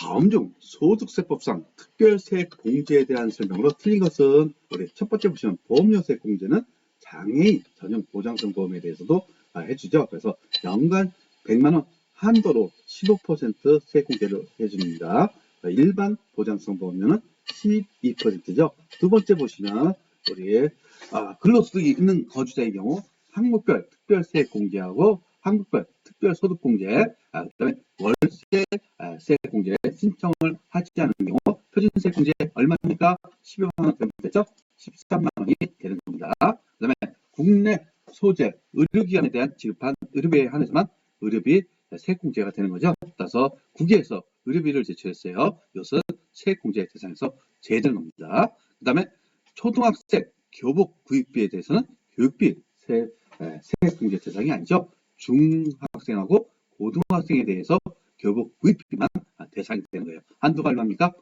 다음 중 소득세법상 특별세 공제에 대한 설명으로 틀린 것은 우리 첫 번째 보시면 보험료세 공제는 장애인 전용 보장성 보험에 대해서도 아, 해주죠. 그래서 연간 100만 원 한도로 15%세 공제를 해줍니다. 일반 보장성 보험료는 12%죠. 두 번째 보시면 우리 아, 근로소득이 있는 거주자의 경우 항목별 특별세 공제하고 항목별 특별소득공제, 아, 그다음에 세 공제 신청을 하지 않은 경우 표준세 공제 얼마입니까? 12만 원 되죠? 13만 원이 되는 겁니다. 그 다음에 국내 소재 의료기관에 대한 지급한 의료비에 한해서만 의료비 세공제가 되는 거죠. 따라서 국외에서 의료비를 제출했어요. 이것은 세공제 대상에서 제외되는 겁니다. 그 다음에 초등학생 교복 구입비에 대해서는 교육비 세, 에, 세공제 대상이 아니죠. 중학생하고 고등학생에 대해서 교복 구입비만 대상이 되는 거예요. 한도가 얼마입니까?